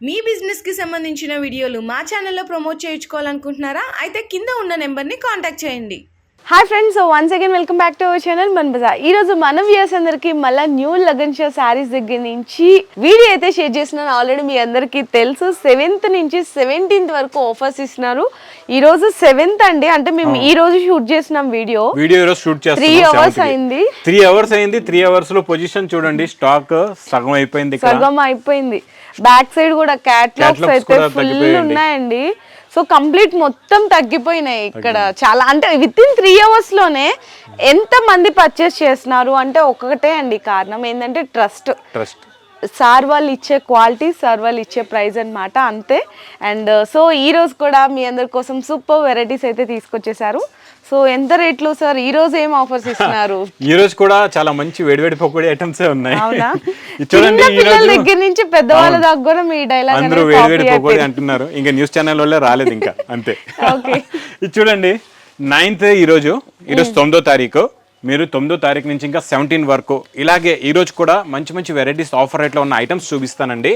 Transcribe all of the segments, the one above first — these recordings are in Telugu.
మీ బిజినెస్కి సంబంధించిన వీడియోలు మా ఛానల్లో ప్రమోట్ చేయించుకోవాలనుకుంటున్నారా? అయితే కింద ఉన్న నెంబర్ని కాంటాక్ట్ చేయండి. Hi friends so once again welcome back to our channel Mana Bazaar ఈ రోజు మన వ్యూస్ అందరికి మళ్ళీ న్యూ లగన్ షో శారీస్ దగ్గర నుంచి వీడియో అయితే షేర్ చేస్తున్నాను. ఆల్రెడీ మీ అందరికీ తెలుసు సెవెంత్ నుంచి సెవెంటీన్త్ వరకు ఆఫర్స్ ఇస్తున్నారు. ఈ రోజు సెవెంత్ అండి అంటే మేము ఈ రోజు షూట్ చేసినాం వీడియో వీడియో ఈరోజు షూట్ Three hours అయింది. త్రీ అవర్స్ అయింది త్రీ అవర్స్లో పొజిషన్ చూడండి స్టాక్ సగం అయిపోయింది సగం అయిపోయింది. బ్యాక్ సైడ్ కూడా క్యాట్లాగ్స్ అయితే ఫుల్. ఉన్నాయండి. సో కంప్లీట్ మొత్తం తగ్గిపోయినాయి ఇక్కడ. చాలా అంటే విత్ ఇన్ త్రీ అవర్స్లోనే ఎంత మంది పర్చేస్ చేస్తున్నారు అంటే ఒకటే అండి కారణం. ఏంటంటే ట్రస్ట్ ట్రస్ట్ సార్ వాళ్ళు ఇచ్చే క్వాలిటీ సార్ వాళ్ళు ఇచ్చే ప్రైస్ అన్నమాట అంతే. అండ్ సో ఈ రోజు కూడా మీ అందరి కోసం సూపర్ వెరైటీస్ అయితే తీసుకొచ్చేసారు. సో ఎంత రేట్లు సార్? ఈ రోజు ఏం ఆఫర్స్ ఇస్తున్నారు? ఈ రోజు కూడా చాలా మంచి వేడివేడి పకోడీ ఐటమ్స్ ఉన్నాయి. చూడండి పిల్లల రోజు దగ్గర నుంచి పెద్దవాళ్ళ దాకా కూడా మీ డైలాగ్ అందరూ వేడివేడి పకోడీ అంటున్నారు. ఇంకా న్యూస్ ఛానల్ వల్లే రాలేదు ఇంకా అంతే. ఓకే ఇది చూడండి నైన్త్ ఈరోజు. ఈరోజు తొమ్మిదో తారీఖు. మీరు తొమ్మిదో తారీఖు నుంచి ఇంకా సెవెంటీన్ వరకు ఇలాగే ఈ రోజు కూడా మంచి మంచి వెరైటీస్ ఆఫర్ రేట్లో ఉన్న ఐటమ్స్ చూపిస్తానండి.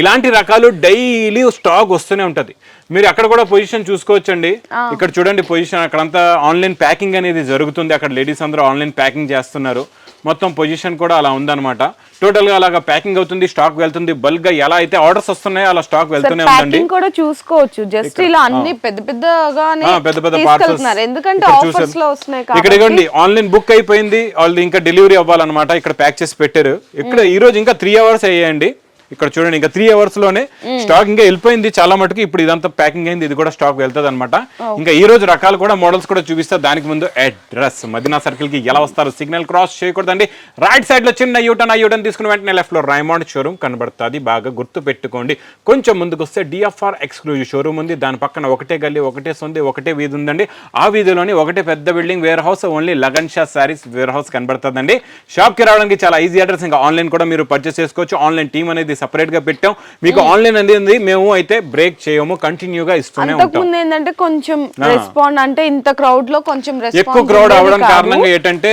ఇలాంటి రకాలు డైలీ స్టాక్ వస్తూనే ఉంటది. మీరు అక్కడ కూడా పొజిషన్ చూసుకోవచ్చండి. ఇక్కడ చూడండి పొజిషన్ అక్కడంతా ఆన్లైన్ ప్యాకింగ్ అనేది జరుగుతుంది. అక్కడ లేడీస్ అందరూ ఆన్లైన్ ప్యాకింగ్ చేస్తున్నారు. మొత్తం పొజిషన్ కూడా అలా ఉందన్నమాట. టోటల్గా అలాగా ప్యాకింగ్ అవుతుంది స్టాక్ వెళ్తుంది. బల్క్గా ఎలా అయితే ఆర్డర్స్ వస్తున్నాయో అలా స్టాక్ వెళ్తూనే ఉందండి. కూడా చూసుకోవచ్చు. జస్ట్ ఇలా అన్ని పెద్ద పెద్దగానే ఆ, పెద్ద పెద్ద పార్సల్స్ ఎందుకంటే ఆఫర్స్లో వస్తున్నాయి ఇక్కడ ఇవ్వండి ఆన్లైన్ బుక్ అయిపోయింది. వాళ్ళు ఇంకా డెలివరీ అవ్వాలన్నమాట. ఇక్కడ ప్యాక్ చేసి పెట్టారు. ఇక్కడ ఈ రోజు ఇంకా త్రీ అవర్స్ అయ్యాయండి. ఇక్కడ చూడండి ఇంకా త్రీ అవర్స్లోనే స్టాక్ ఇంకా వెళ్ళిపోయింది. చాలా మటుకు ఇప్పుడు ఇదంతా ప్యాకింగ్ అయింది. ఇది కూడా స్టాక్ వెళ్తుంది అనమాట ఇంకా ఈ రోజు రకాలు కూడా మోడల్స్ కూడా చూపిస్తా. దానికి ముందు అడ్రస్ మదీనా సర్కిల్కి ఎలా వస్తారు? సిగ్నల్ క్రాస్ చేయకూడదండి. రైట్ సైడ్లో చిన్న యూటర్న్ ఆ యూటర్న్ తీసుకుని వెంటనే లెఫ్ట్లో రైమాండ్ షోరూమ్ కనబడుతుంది. బాగా గుర్తు పెట్టుకోండి. కొంచెం ముందుకు వస్తే డిఎఫ్ఆర్ ఎక్స్క్లూజివ్ షోరూమ్ ఉంది. దాని పక్కన ఒకటే గల్లీ ఒకటే సొంది ఒకటే వీధి ఉందండి. ఆ వీధిలోని ఒకటే పెద్ద building warehouse only Lagan Shah saris warehouse కనబడుతుందండి. షాప్కి రావడానికి చాలా ఈజీ అడ్రస్ ఇంకా ఆన్లైన్ కూడా మీరు పర్చేస్ చేసుకోవచ్చు. ఆన్లైన్ టీమ్ అనేది సపరేట్గా పెట్టాం. మీకు ఆన్లైన్ అనేది మేము అయితే బ్రేక్ చేయము కంటిన్యూగా ఇస్తూనే ఉంటాం. ఏంటంటే కొంచెం రెస్పాండ్ అంటే ఇంత క్రౌడ్లో కొంచెం ఎక్కువ క్రౌడ్ అవ్వడం కారణంగా ఏంటంటే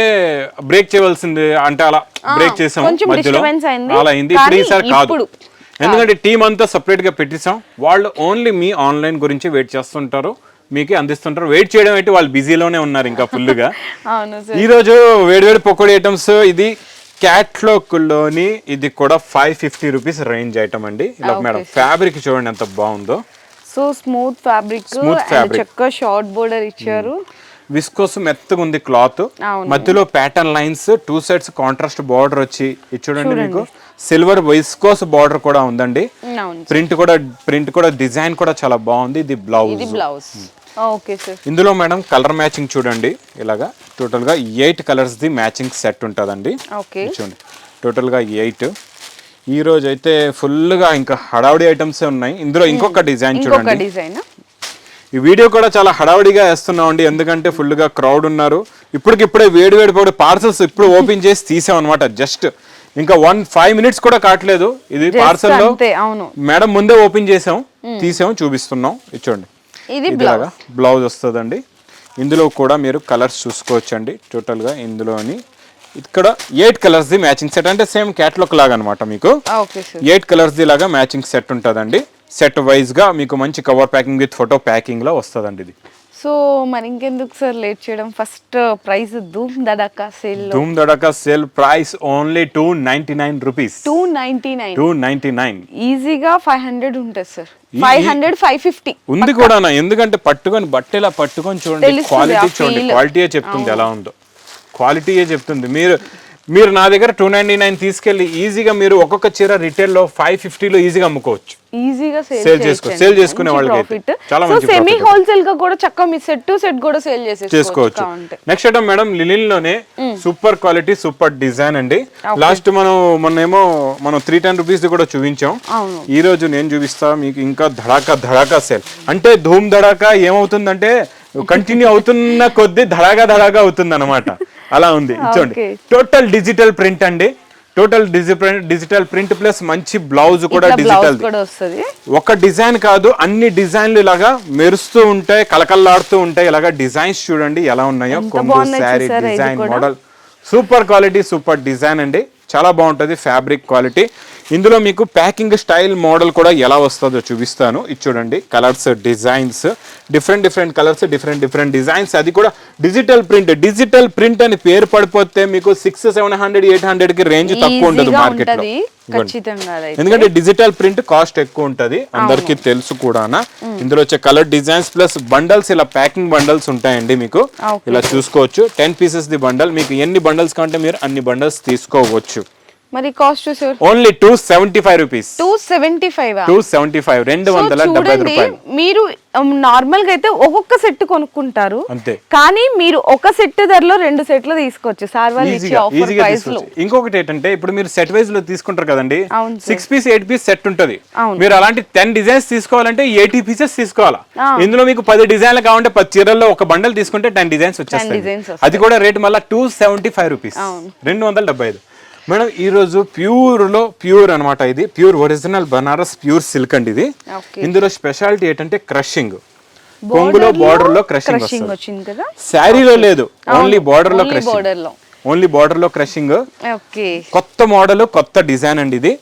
బ్రేక్ చేయవలసింది అంటే అలా బ్రేక్ చేసాం మధ్యలో. అలా అయింది. ఇప్పుడు ఈసారి కాదు. ఎందుకంటే టీం అంతా సెపరేట్గా పెట్టేసాం వాళ్ళు ఓన్లీ మీ ఆన్లైన్ గురించి వెయిట్ చేస్తుంటారు. మీకు అందిస్తుంటారు. వెయిట్ చేయడం ఏంటి వాళ్ళు బిజీలోనే ఉన్నారు ఇంకా ఫుల్గా. అవును సార్. ఈ రోజు వేడివేడి పకోడీ ఐటమ్స్ ఇది క్యాట్లాగ్లోని ఇది కూడా five fifty rupees range item అండి. ఇలా మేడం ఫ్యాబ్రిక్ చూడండి ఎంత బాగుందో. So smooth fabric. చక్క షార్ట్ బోర్డర్ ఇచ్చారు. విస్కోస్ మెత్తగా ఉంది క్లాత్. మధ్యలో pattern lines two sides contrast border వచ్చి ఇది చూడండి మీకు. సిల్వర్ విస్కోస్ బార్డర్ కూడా ఉందండి. ప్రింట్ కూడా ప్రింట్ కూడా డిజైన్ కూడా చాలా బాగుంది. ఇది బ్లౌజ్. బ్లౌజ్. ఇందులో మేడం కలర్ మ్యాచింగ్ చూడండి. ఇలాగా టోటల్గా eight colours the matching set ఉంటుందండి. చూడండి. టోటల్గా ఎయిట్. ఈ రోజు అయితే ఫుల్గా ఇంకా హడావుడి ఐటమ్స్ ఉన్నాయి. ఇందులో ఇంకొక డిజైన్ చూడండి. డిజైన్? ఈ వీడియో కూడా చాలా హడావుడిగా వేస్తున్నాం అండి ఎందుకంటే ఫుల్గా క్రౌడ్ ఉన్నారు. ఇప్పటికిప్పుడే వేడి వేడి పడి పార్సల్స్ ఇప్పుడు ఓపెన్ చేసి తీసాం అనమాట జస్ట్. ఇంకా వన్ ఫైవ్ మినిట్స్ కూడా కావట్లేదు. ఇది పార్సల్లో అంతే అవును. మేడం ముందే ఓపెన్ చేసాం తీసాం చూపిస్తున్నాం. చూడండి. ఇది ఇలాగా బ్లౌజ్. వస్తుందండి. ఇందులో కూడా మీరు కలర్స్ చూసుకోవచ్చండి. టోటల్గా ఇందులోని ఇక్కడ eight colours the matching set. అంటే సేమ్ క్యాట్లాగ్ లాగా అనమాట మీకు. ఎయిట్ కలర్స్ ది లాగా మ్యాచింగ్ సెట్ ఉంటుందండి. సెట్ వైజ్గా మీకు మంచి కవర్ ప్యాకింగ్ విత్ ఫోటో ప్యాకింగ్లో వస్తుందండి ఇది. సో మరి ఇంకెందుకు సార్ లేట్ చేయడం? First price Dhoom Dhadaka sale Dhoom Dhadaka sale price only two ninety nine rupees. Two ninety nine. Two ninety nine. ఈజీగా ఫైవ్ హండ్రెడ్ ఉంటుంది sir. Five hundred five fifty. ఉంది కూడా ఎందుకంటే పట్టుకొని బట్టలా పట్టుకొని చూడండి క్వాలిటీ చూడండి. క్వాలిటీయే చెప్తుంది ఎలా ఉందో. క్వాలిటీయే చెప్తుంది. మీరు మీరు నా దగ్గర టూ నైన్టీ నైన్ తీసుకెళ్ళి ఈజీగా మీరు ఒక్కొక్క చీర రిటైల్లో ఫైవ్ ఫిఫ్టీలో ఈజీగా అమ్ముకోవచ్చు. ఈజీగా సేల్ చేసుకో- sale చేసుకునే. ప్రాఫిట్ చాలా మంచి సెమీ. హోల్సేల్గా కూడా చక్కగా మీ సెట్ టు సెట్ కూడా సేల్ చేసుకోవచ్చు. నెక్స్ట్ ఐటమ్ మేడం లిలిన్లోనే సూపర్ క్వాలిటీ సూపర్ డిజైన్ అండి. లాస్ట్ మనం మొన్నేమో మనం త్రీ టెన్ రూపీస్ కూడా చూపించాం. ఈ రోజు నేను చూపిస్తా మీకు ఇంకా ధడాకా ధడాకా సేల్ అంటే ధూమ్ ధడాకా ఏమవుతుందంటే కంటిన్యూ అవుతున్న కొద్దీ ధడాగా ధడాగా అవుతుంది అనమాట అలా ఉంది. చూడండి. టోటల్ డిజిటల్ ప్రింట్ అండి. టోటల్ డిజిటల్ ప్రింట్ ప్లస్ మంచి బ్లౌజ్ కూడా డిజిటల్ ఒక డిజైన్ కాదు అన్ని డిజైన్లు ఇలాగా మెరుస్తూ ఉంటాయి కలకల్లాడుతూ ఉంటాయి. ఇలాగా డిజైన్స్ చూడండి ఎలా ఉన్నాయో. కొంగు sari design? Model. Super quality super design అండి. చాలా బాగుంటుంది ఫ్యాబ్రిక్ క్వాలిటీ ఇందులో మీకు ప్యాకింగ్ స్టైల్ మోడల్ కూడా ఎలా వస్తుందో చూపిస్తాను. ఇది చూడండి colors designs different different colors different different designs. అది కూడా డిజిటల్ ప్రింట్ డిజిటల్ ప్రింట్ అని పేరు పడిపోతే మీకు సిక్స్ సెవెన్ హండ్రెడ్ ఎయిట్ హండ్రెడ్కి రేంజ్ తక్కువ ఉండదు ఈజీగా మార్కెట్లో. ఉంటది ఖచ్చితంగా అదైతే. ఎందుకంటే డిజిటల్ ప్రింట్ కాస్ట్ ఎక్కువ ఉంటది అందరికి తెలుసు కూడా ఇందులో వచ్చే కలర్ డిజైన్స్ ప్లస్ బండల్స్ ఇలా ప్యాకింగ్ బండల్స్ ఉంటాయండి మీకు. ఇలా చూసుకోవచ్చు. టెన్ పీసెస్ ది బండల్ మీకు ఎన్ని బండల్స్ కావాలంటే మీరు అన్ని బండల్స్ తీసుకోవచ్చు. మరి cost sir only two seventy five rupees two seventy five two seventy five రెండు వందల డెబ్బై రూపాయలు. మీరు నార్మల్గా అయితే ఒక్కొక్క సెట్ కొనుక్కుంటారు. అంతే. కానీ మీరు ఒక సెట్ ధరలో రెండు సెట్లు తీసుకోవచ్చు. సార్ వాళ్ళు ఇచ్చే ఈజీగా ఆఫర్ ఈజీగా ప్రైస్లో తీసుకోవచ్చు. ఇంకొకటి ఏంటంటే ఇప్పుడు మీరు సెట్ వైజ్లో తీసుకుంటారు కదండి. Six piece eight piece set ఉంటది. మీరు అలాంటి టెన్ డిజైన్స్ తీసుకోవాలంటే ఎయిటీ పీసెస్ తీసుకోవాలా. ఇందులో మీకు పది డిజైన్లు కావాలంటే పది చీరల్లో ఒక బండల్ తీసుకుంటే టెన్ డిజైన్స్ వచ్చేస్తాయి. అది కూడా రేట్ మళ్ళీ టూ సెవెంటీ ఫైవ్ రూపీస్ రెండు వందల డెబ్బై ఐదు. మేడం ఈ రోజు ప్యూర్లో ప్యూర్ అన్నమాట ఇది. Pure original Banaras pure silk అండి ఇది. ఇందులో స్పెషాలిటీ ఏంటంటే క్రషింగ్. కొంగులో బార్డర్లో క్రషింగ్ వస్తుంది. శారీలో లేదు. ఓన్లీ బార్డర్లో క్రషింగ్. ఓన్లీ బార్డర్లో క్రషింగ్. కొత్త మోడల్ కొత్త డిజైన్ అండి ఇది.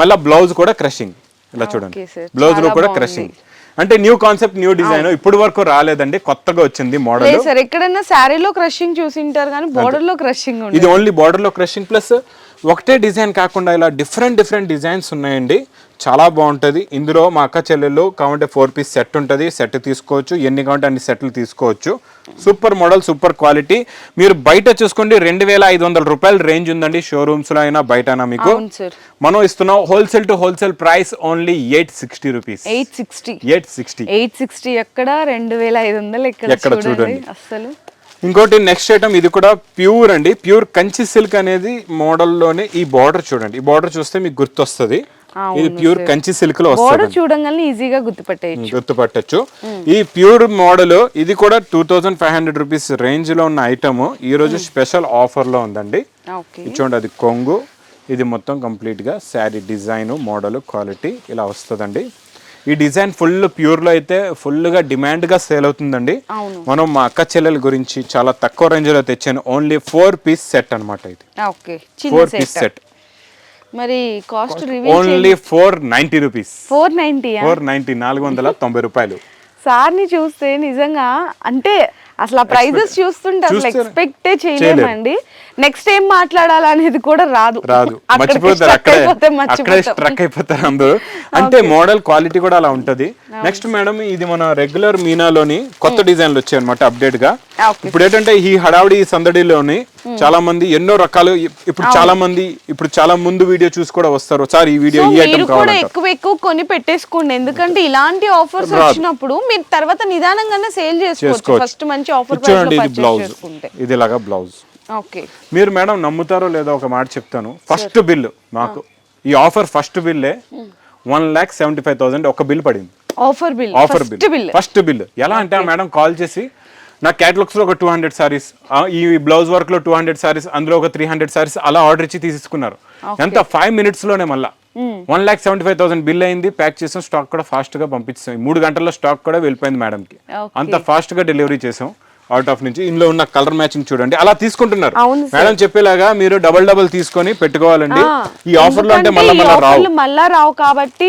మళ్ళీ బ్లౌజ్ కూడా క్రషింగ్. ఇలా చూడండి. బ్లౌజ్లో కూడా. క్రషింగ్. అంటే న్యూ కాన్సెప్ట్ న్యూ డిజైన్ ఇప్పుడు వరకు రాలేదండి. కొత్తగా వచ్చింది మోడల్ సార్ ఎక్కడైనా శారీలో క్రషింగ్ చూసింటారు కానీ border లో క్రషింగ్ ఇది ఓన్లీ బార్డర్లో క్రషింగ్ ప్లస్ ఒకటే డిజైన్ కాకుండా ఇలా డిఫరెంట్ డిఫరెంట్ డిజైన్స్ ఉన్నాయండి. చాలా బాగుంటది. ఇందులో మా అక్క చెల్లెళ్ళు కావాలంటే ఫోర్ పీస్ సెట్ ఉంటుంది. సెట్ తీసుకోవచ్చు. ఎన్ని కావాలంటే అన్ని సెట్లు తీసుకోవచ్చు. Super model super quality. మీరు బయట చూసుకోండి. రెండు వేల ఐదు వందల రూపాయల రేంజ్ ఉందండి. షోరూమ్స్లో అయినా బయట మీకు? మనం ఇస్తున్నాం wholesale to wholesale price only eight sixty rupees. Eight sixty. Eight sixty. Eight sixty ఎక్కడ? రెండు వేల ఐదు వందలు ఎక్కడ చూడండి. చూడండి. ఇంకోటి నెక్స్ట్ ఐటమ్ ఇది కూడా ప్యూర్ అండి. ప్యూర్ కంచి సిల్క్ అనేది మోడల్లోనే ఈ బార్డర్ చూడండి. ఈ బార్డర్ చూస్తే మీకు గుర్తొస్తుంది. ఇది ప్యూర్ కంచి సిల్క్లో వస్తుంది. చూడంగానే ఈజీగా గుర్తుపట్టేయచ్చు. గుర్తుపట్టచ్చు. ఈ ప్యూర్ మోడల్ ఇది కూడా two thousand five hundred rupees రేంజ్లో ఉన్న ఐటమ్ ఈ రోజు స్పెషల్ ఆఫర్లో ఉందండి. చూడండి అది కొంగు. ఇది మొత్తం కంప్లీట్గా శారీ డిజైన్ మోడల్ క్వాలిటీ ఇలా వస్తుందండి. ఈ డిజైన్ ఫుల్ ప్యూర్లో అయితే ఫుల్గా డిమాండ్గా సేల్ అవుతుందండి. మనం మా అక్క చెల్లెల గురించి చాలా తక్కువ రేంజ్లో తెచ్చాను. ఓన్లీ ఫోర్ పీస్ సెట్ అన్నమాట ఇది. ఓకే. ఫోర్ పీస్ సెట్ మరి cost only four ninety rupees four ninety four ninety నాలుగు వందల తొంభై రూపాయలు. సార్ని చూస్తే నిజంగా అంటే అసలు ఆ ప్రైజెస్ చూస్తుంటే అసలు ఎక్స్పెక్టే చేయలేమండి. నెక్స్ట్ ఏం మాట్లాడాలనేది కూడా రాదు. రాదు. మర్చిపోతారు అక్కడే. స్ట్రక్ అయిపోతారు అందరూ. అంటే మోడల్ క్వాలిటీ కూడా అలా ఉంటది. నెక్స్ట్ మేడం ఇది మన రెగ్యులర్ మీనాలోని కొత్త డిజైన్లు వచ్చాయి అనమాట అప్డేట్గా. ఇప్పుడు ఏంటంటే ఈ హడావుడి సందడిలోని చాలా మంది ఎన్నో రకాలు ఇప్పుడు చాలా మంది ఇప్పుడు చాలా ముందు వీడియో చూసి కూడా వస్తారు. సార్ ఈ వీడియో ఈ ఐటమ్ కూడా ఎక్కువ ఎక్కువ కొని పెట్టేసుకోండి. ఎందుకంటే ఇలాంటి ఆఫర్స్. వచ్చినప్పుడు మీరు తర్వాత నిదానంగానే సేల్ చేసుకోవచ్చు. ఫస్ట్ మంచి ఆఫర్ చూడండి ఇది బ్లౌజ్. ఇది ఇలాగా బ్లౌజ్. ఓకే. మీరు మేడం నమ్ముతారో లేదో ఒక మాట చెప్తాను. ఫస్ట్ బిల్ మాకు ఈ offer first బిల్లే one lakh seventy five thousand ఒక బిల్ పడింది. Offer bill offer first bill. First bill. ఎలా అంటే మేడం కాల్ చేసి నా క్యాటలాగ్స్లో ఒక టూ హండ్రెడ్ సారీస్ ఈ బ్లౌజ్ వర్క్లో టూ హండ్రెడ్ సారీస్ అందులో ఒక త్రీ హండ్రెడ్ సారీస్ అలా ఆర్డర్ ఇచ్చి తీసుకున్నారు ఎంత? ఫైవ్ మినిట్స్లోనే మళ్ళా. One lakh seventy five thousand bill అయింది ప్యాక్ చేసాం స్టాక్ కూడా ఫాస్ట్గా పంపించాం మూడు గంటల్లో స్టాక్ కూడా వెళ్ళిపోయింది మేడం కి Okay. అంత ఫాస్ట్గా డెలివరీ చేసాం అవుట్ ఆఫ్ నుంచి. ఇందులో ఉన్న కలర్ మ్యాచింగ్ చూడండి. అలా తీసుకుంటున్నారు. మేడం చెప్పేలాగా మీరు డబల్ డబల్ తీసుకొని పెట్టుకోవాలండి. ఈ ఆఫర్లో అంటే మళ్ళీ మళ్ళీ రావు. మళ్ళా రావు కాబట్టి.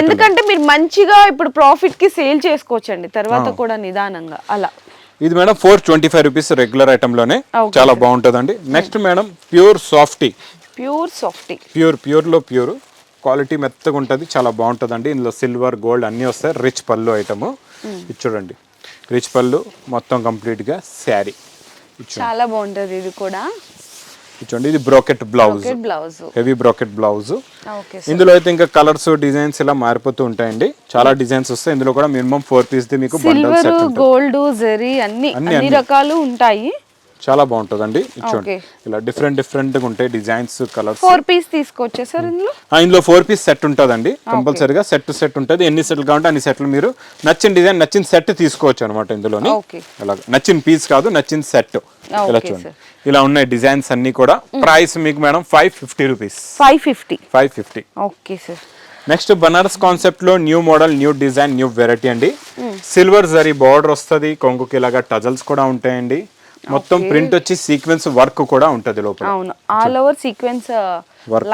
ఎందుకంటే మీరు మంచిగా ఇప్పుడు ప్రాఫిట్కి సేల్ చేసుకోవచ్చండి. తర్వాత కూడా నిదానంగా అలా. ఇది madam four twenty five rupees regular ఐటమ్లోనే. Okay, చాలా బాగుంటుందండి. Next madam pure softy. Pure softy. Pure ప్యూర్లో pure. Quality మెత్తగా ఉంటుంది చాలా బాగుంటుందండి. ఇందులో సిల్వర్ గోల్డ్ అన్నీ వస్తాయి. రిచ్ పళ్ళు ఐటమ్ ఇది చూడండి. రిచ్ పళ్ళు మొత్తం కంప్లీట్గా శారీ. చాలా బాగుంటది ఇది కూడా. చూడండి ఇది brocade blouse. Blouse. Heavy brocade blouse. ఇందులో అయితే ఇంకా కలర్స్ డిజైన్స్ ఇలా మారిపోతూ ఉంటాయండి. చాలా డిజైన్స్ వస్తాయి. ఇందులో కూడా మినిమం ఫోర్ పీస్ ది మీకు గోల్డ్ జరీ అన్ని, అన్ని. రకాలు ఉంటాయి. చాలా బాగుంటుందండి. చూడండి. ఇలా డిఫరెంట్ డిఫరెంట్గా ఉంటాయి డిజైన్స్ కలర్స్. ఫోర్ పీస్ తీసుకోవచ్చా సార్ ఇందులో? ఇందులో ఫోర్ పీస్ సెట్ ఉంటుందండి. కంపల్సరీగా సెట్ సెట్ ఉంటుంది. ఎన్ని సెట్లు కావాలంటే అన్ని సెట్లు మీరు నచ్చిన డిజైన్ నచ్చిన సెట్ తీసుకోవచ్చు అనమాట ఇందులోని. ఇలా నచ్చిన పీస్ కాదు నచ్చిన సెట్ ఇలా చూడండి. ఇలా ఉన్నాయి డిజైన్స్ అన్ని కూడా. ప్రైస్ మీకు madam five fifty rupees five fifty five fifty okay sir. Next Banaras కాన్సెప్ట్లో new model new design new variety అండి. సిల్వర్ జరీ బార్డర్ వస్తుంది. కొంగుకి ఇలాగా టజల్స్ కూడా ఉంటాయండి. మొత్తం ప్రింట్ వచ్చి సీక్వెన్స్ వర్క్ కూడా ఉంటది లోపల. అవును. ఆల్ ఓవర్ సీక్వెన్స్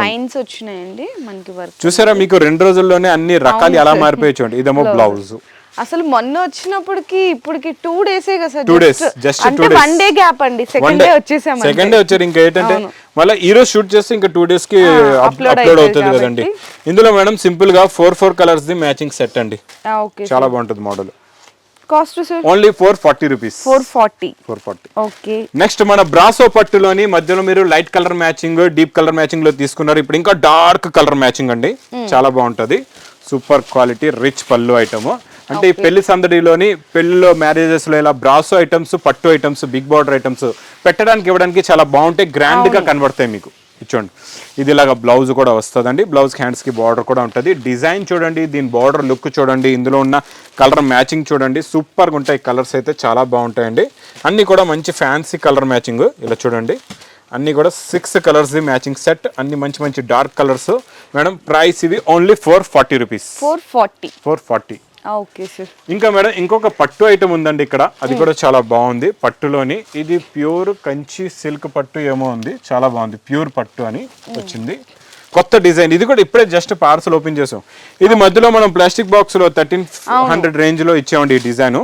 లైన్స్ వచ్చినాయండి మనకి వర్క్ చూసారా మీకు రెండు రోజుల్లోనే అన్ని రకాలు ఎలా మారిపోయి చూడండి. ఇదేమో బ్లౌజ్ అసలు మొన్న వచ్చినప్పటికి ఇప్పటికి టూ డేసే టూ డేస్ జస్ట్ అంటే వన్ డే గ్యాప్ అండి. సెకండ్ డే వచ్చేసాం సెకండ్ డే వచ్చారు. ఇంకా ఏంటంటే మళ్ళీ ఈ రోజు షూట్ చేస్తే ఇంకా టూ డేస్కి అప్లోడ్ అవుతుంది కదండి. ఇందులో మేడం సింపుల్గా four four colours the matching set అండి. ఓకే చాలా బాగుంటుంది model cost sir only four forty rupees four forty four forty okay next మన బ్రాసో పట్టులోని మధ్యలో మీరు light colour matching deep colour మ్యాచింగ్లో తీసుకున్నారు. ఇప్పుడు ఇంకా డార్క్ కలర్ మ్యాచింగ్ అండి. చాలా బాగుంటది. సూపర్ క్వాలిటీ రిచ్ పళ్ళు ఐటమ్ అంటే ఈ పెళ్ళి సందడిలోని పెళ్ళిలో మ్యారేజెస్లో ఇలా బ్రాసో ఐటమ్స్ పట్టు ఐటమ్స్ బిగ్ బార్డర్ ఐటమ్స్ పెట్టడానికి ఇవ్వడానికి చాలా బాగుంటాయి. గ్రాండ్గా కనబడతాయి మీకు. ఇచ్చోండి ఇది ఇలాగ బ్లౌజ్ కూడా వస్తుందండి. బ్లౌజ్ హ్యాండ్స్కి బార్డర్ కూడా ఉంటుంది. డిజైన్ చూడండి దీని బార్డర్ లుక్ చూడండి ఇందులో ఉన్న కలర్ మ్యాచింగ్ చూడండి. సూపర్గా ఉంటాయి కలర్స్ అయితే చాలా బాగుంటాయండి. అన్ని కూడా మంచి ఫ్యాన్సీ కలర్ మ్యాచింగ్ ఇలా చూడండి. అన్ని కూడా సిక్స్ కలర్స్ మ్యాచింగ్ సెట్ అన్ని మంచి మంచి డార్క్ కలర్స్ మేడం ప్రైస్ ఇవి only four forty rupees four forty four forty ఇంకా మేడం ఇంకొక పట్టు ఐటమ్ ఉందండి ఇక్కడ. అది కూడా చాలా బాగుంది పట్టులోని. ఇది ప్యూర్ కంచి సిల్క్ పట్టు ఏమో ఉంది. చాలా బాగుంది. ప్యూర్ పట్టు అని వచ్చింది. కొత్త డిజైన్. ఇది కూడా ఇప్పుడే జస్ట్ పార్సల్ ఓపెన్ చేసాం. ఇది మధ్యలో మనం ప్లాస్టిక్ బాక్స్లో థర్టీన్ హండ్రెడ్ రేంజ్లో ఇచ్చామండి ఈ డిజైన్.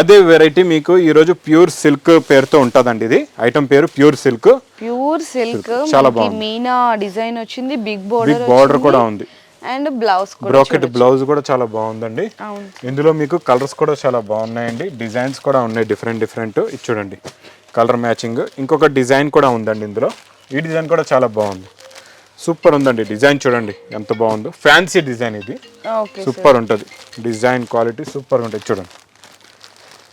అదే వెరైటీ మీకు ఈ రోజు ప్యూర్ సిల్క్ పేరుతో ఉంటదండి ఇది. ఐటమ్ పేరు ప్యూర్ సిల్క్. Pure silk. చాలా మనకి మీనా డిజైన్ వచ్చింది. బిగ్ బోర్డర్ బిగ్ బార్డర్ కూడా ఉంది. అండ్ బ్లౌజ్ బ్రోకెట్ బ్లౌజ్ కూడా చాలా బాగుందండి. ఇందులో మీకు కలర్స్ కూడా చాలా బాగున్నాయండి. డిజైన్స్ కూడా ఉన్నాయి డిఫరెంట్ డిఫరెంట్. ఇది చూడండి. Colour matching. ఇంకొక డిజైన్ కూడా ఉందండి ఇందులో. ఈ డిజైన్ కూడా చాలా బాగుంది. సూపర్ ఉందండి డిజైన్ చూడండి. ఎంత బాగుందో. ఫ్యాన్సీ డిజైన్ ఇది. సూపర్ ఉంటుంది. డిజైన్ క్వాలిటీ సూపర్ ఉంటుంది. చూడండి.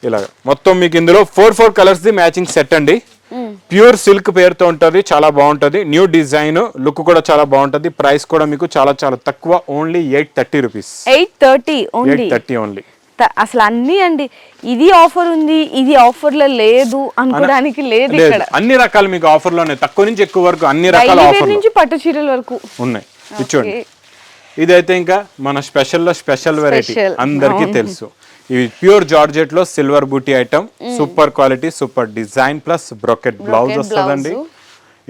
ఇలాగ. మొత్తం మీకు ఇందులో four four colours the matching set అండి. ప్యూర్ సిల్క్ పేరుతో ఉంటుంది చాలా బాగుంటుంది. న్యూ డిజైన్ లుక్ కూడా చాలా బాగుంటుంది. ప్రైస్ కూడా మీకు చాలా చాలా తక్కువ only eight thirty rupees. Eight thirty only? Thirty only. అసలు అన్ని అండి. ఇది ఆఫర్ ఉంది ఇది ఆఫర్లో లేదు అనుకోవడానికి లేదు ఇక్కడ. అన్ని రకాలు మీకు ఆఫర్లోనే తక్కువ నుంచి ఎక్కువ వరకు అన్ని రకాల ఆఫర్లు నుంచి పట్టు చీరల వరకు. ఉన్నాయి. ఇచ్చోండి ఇదైతే ఇంకా మన స్పెషల్లో స్పెషల్. వెరైటీ. అందరికీ తెలుసు. ఇవి ప్యూర్ జార్జెట్లో సిల్వర్ బూటీ item. Super quality super design plus brocade blouse వస్తుందండి.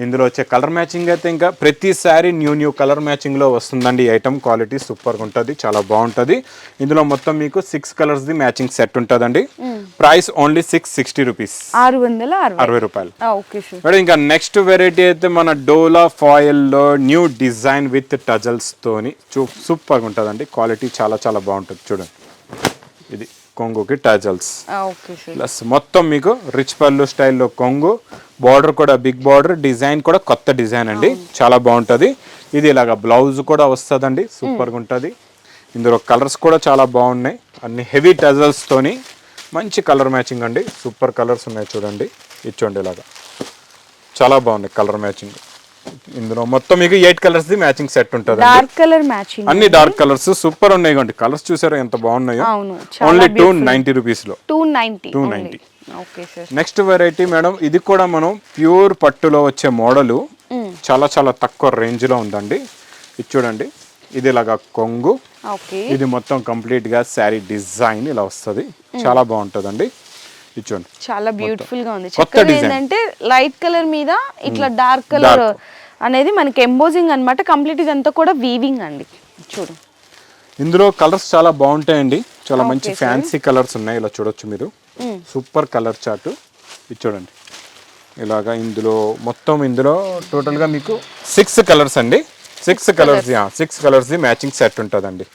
ఇందులో వచ్చే కలర్ మ్యాచింగ్ అయితే ఇంకా ప్రతిసారి న్యూ న్యూ కలర్ మ్యాచింగ్లో వస్తుందండి ఈ ఐటమ్. క్వాలిటీ సూపర్గా ఉంటుంది చాలా బాగుంటది. ఇందులో మొత్తం మీకు six colours the matching set ఉంటుందండి. Price only six sixty rupees. ఆరు వందల అరవై. రూపాయలు. మేడం ఇంకా నెక్స్ట్ వెరైటీ అయితే మన డోలా ఫాయిల్లో న్యూ డిజైన్ విత్ టజల్స్ తోని సూపర్గా ఉంటుందండి. క్వాలిటీ చాలా చాలా బాగుంటుంది. చూడండి. ఇది కొంగుకి టజల్స్. ప్లస్ మొత్తం మీకు రిచ్ పళ్ళు స్టైల్లో కొంగు బార్డర్ కూడా బిగ్ బార్డర్ డిజైన్ కూడా కొత్త డిజైన్ అండి. చాలా బాగుంటుంది. ఇది ఇలాగ బ్లౌజ్ కూడా వస్తుందండి సూపర్గా ఉంటుంది. ఇందులో కలర్స్ కూడా చాలా బాగున్నాయి. అన్ని హెవీ టజల్స్ తోని మంచి కలర్ మ్యాచింగ్ అండి. సూపర్ కలర్స్ ఉన్నాయి చూడండి. ఇచ్చోండి ఇలాగా. చాలా బాగున్నాయి కలర్ మ్యాచింగ్. ఇందులో మొత్తం మీకు eight colours the matching set ఉంటుంది డార్క్ కలర్ మ్యాచింగ్ అన్ని డార్క్ కలర్స్ సూపర్ ఉన్నాయి కండి కలర్స్ చూసారా ఎంత బాగున్నాయో? ఓన్లీ టూ నైన్టీ రూపీస్లో. Two ninety 290. Okay sir next variety madam ఇది కూడా మనం ప్యూర్ పట్టులో వచ్చే మోడలు. చాలా చాలా తక్కువ రేంజ్లో ఉందండి. ఇది చూడండి. ఇది ఇలాగా కొంగు. ఇది మొత్తం కంప్లీట్గా శారీ డిజైన్ ఇలా వస్తుంది. చాలా బాగుంటుందండి. ఇది చూడండి. చాలా బ్యూటిఫుల్గా ఉంది. చక్కగా. ఏంటంటే లైట్ కలర్ మీద ఇట్లా డార్క్ కలర్ అనేది మనకి ఎంబోజింగ్ అన్నమాట. కంప్లీట్ ఇదంతా కూడా వీవింగ్ అండి. చూడు. ఇందులో కలర్స్ చాలా బాగుంటాయండి. చాలా మంచి ఫ్యాన్సీ కలర్స్ ఉన్నాయి. ఇలా చూడొచ్చు మీరు. Super color chart. ఇది చూడండి. ఇలాగా ఇందులో మొత్తం ఇందులో టోటల్గా మీకు సిక్స్ కలర్స్ అండి. Six colors six colors matching set ఉంటుందండి.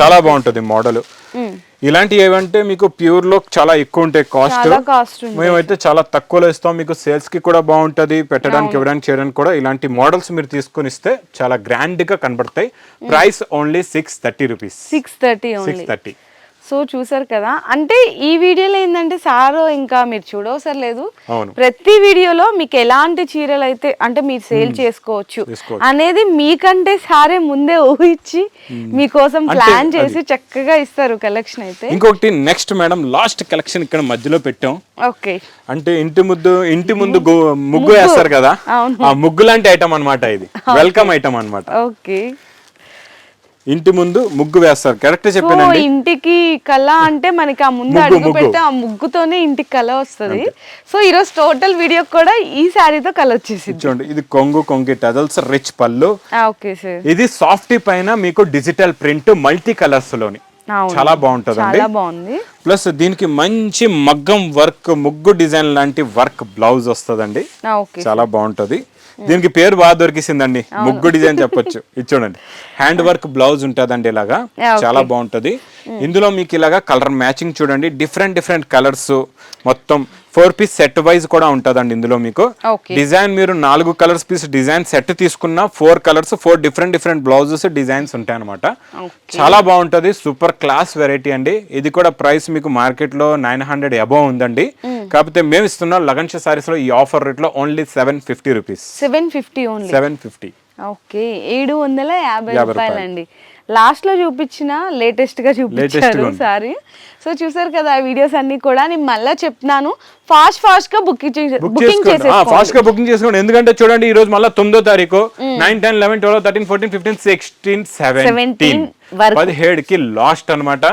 చాలా బాగుంటుంది మోడల్. ఇలాంటి ఏవంటే మీకు ప్యూర్లో చాలా ఎక్కువ ఉంటాయి కాస్ట్ మేమైతే చాలా తక్కువలో ఇస్తాం. మీకు సేల్స్కి కూడా బాగుంటది పెట్టడానికి ఇవ్వడానికి చేయడానికి కూడా ఇలాంటి మోడల్స్ మీరు తీసుకొని ఇస్తే చాలా గ్రాండ్గా కనబడతాయి. Price only six thirty rupees six thirty six thirty so చూసారు కదా. అంటే ఈ వీడియోలో ఏంటంటే సార్ ఇంకా మీరు చూడవసరం లేదు. ప్రతి వీడియోలో మీకు ఎలాంటి చీరలు అయితే అంటే మీరు సేల్ చేసుకోవచ్చు. అనేది మీకంటే సారే ముందే ఊహించి మీకోసం ప్లాన్ చేసి చక్కగా ఇస్తారు కలెక్షన్ అయితే. ఇంకొకటి నెక్స్ట్ మేడం లాస్ట్ కలెక్షన్ ఇక్కడ మధ్యలో పెట్టాం. ఓకే. అంటే ఇంటి ముద్దు ఇంటి ముందు ముగ్గు. వేస్తారు కదా. ఆ ముగ్గు లాంటి ఐటమ్ అన్నమాట ఇది. వెల్కమ్ ఐటమ్ అన్నమాట. ఓకే. ఇంటి ముందు ముగ్గు వేస్తారు. కరెక్ట్ సో చెప్పానండి. ఇంటికి కళ అంటే మనకి ఆ ముందు అడుగు. పెడితే ఆ ముగ్గుతోనే ఇంటికి కళ వస్తుంది. సో ఈరోజు టోటల్ వీడియో కూడా ఈ శారీతో కళ వచ్చేసింది. చూడండి ఇది కొంగు కొంగి టజల్స్ రిచ్ పళ్ళు. Okay sir. ఇది సాఫ్టీ పైన మీకు డిజిటల్ ప్రింట్ మల్టీ కలర్స్లోని. చాలా బాగుంది. ప్లస్ దీనికి మంచి మగ్గం వర్క్ ముగ్గు డిజైన్ లాంటి వర్క్ బ్లౌజ్ వస్తుందండి. చాలా బాగుంటది. దీనికి పేరు బాగా దొరికిసిందండి. ముగ్గు డిజైన్ చెప్పొచ్చు. ఇది చూడండి. హ్యాండ్ వర్క్ బ్లౌజ్ ఉంటదండి ఇలాగా. చాలా బాగుంటది. ఇందులో మీకు ఇలాగా కలర్ మ్యాచింగ్ చూడండి. డిఫరెంట్ డిఫరెంట్ కలర్స్ మొత్తం ఫోర్ పీస్ సెట్ వైజ్ కూడా ఉంటదండి ఇందులో మీకు. డిజైన్ మీరు నాలుగు కలర్స్ పీస్ డిజైన్ సెట్ తీసుకున్న four colors four different different blouses designs ఉంటాయి అనమాట చాలా బాగుంటది. సూపర్ క్లాస్ వెరైటీ అండి. ఇది కూడా ప్రైస్ మీకు మార్కెట్లో నైన్ హండ్రెడ్ అబౌవ్ ఉందండి. కాకపోతే మేము ఇస్తున్నాం లగన్ సారీస్లో ఈ ఆఫర్ రేట్లో only seven fifty rupees. Seven fifty seven fifty. Okay ఏడు వందల యాభై రూపాయలండి. లాస్ట్లో చూపించిన లేటెస్ట్గా చూపించారు. సారీ. సో చూసారు కదా ఆ వీడియోస్ అన్ని కూడా నేను మళ్ళీ చెప్తున్నాను. ఫాస్ట్ ఫాస్ట్గా బుకింగ్ బుక్ బుకింగ్ చేసుకోండి. ఫాస్ట్గా బుకింగ్ చేసుకోండి. ఎందుకంటే చూడండి ఈ రోజు మళ్ళీ తొమ్మిదో తారీఖు nine ten eleven twelve thirteen fourteen fifteen sixteen seventeen. 17 వరకు. పదిహేడుకి లాస్ట్ అన్నమాట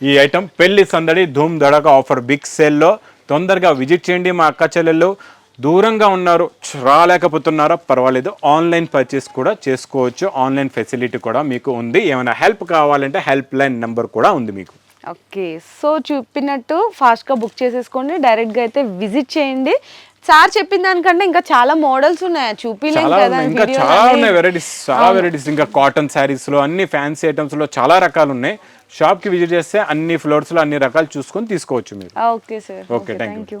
ఈ ఐటమ్. పెళ్ళి సందడి ధూమ్ దడక ఆఫర్ బిగ్ సేల్లో తొందరగా విజిట్ చేయండి మా అక్క చెల్లెళ్ళు. దూరంగా ఉన్నారు రాలేకపోతున్నారో? పర్వాలేదు. ఆన్లైన్ పర్చేస్ కూడా చేసుకోవచ్చు. ఆన్లైన్ ఫెసిలిటీ కూడా మీకు ఉంది. ఏమైనా హెల్ప్ కావాలంటే హెల్ప్ లైన్ నెంబర్ కూడా ఉంది మీకు. ఓకే. సో చూపినట్టు ఫాస్ట్గా బుక్ చేసేసుకోండి. డైరెక్ట్గా అయితే విజిట్ చేయండి. సార్ చెప్పిన దానికంటే ఇంకా చాలా మోడల్స్ ఉన్నాయి? చూపిలేం చాలా కదా ఉన్నాయి. ఇంకా చాలా. ఉన్నాయి. వెరైటీస్ చాలా వెరైటీస్ ఇంకా కాటన్ శారీస్లో అన్ని ఫ్యాన్సీ ఐటమ్స్లో చాలా రకాలు ఉన్నాయి. షాప్కి విజిట్ చేస్తే అన్ని ఫ్లోర్స్లో అన్ని రకాలు చూసుకొని తీసుకోవచ్చు మీరు. Okay sir. Okay, thank you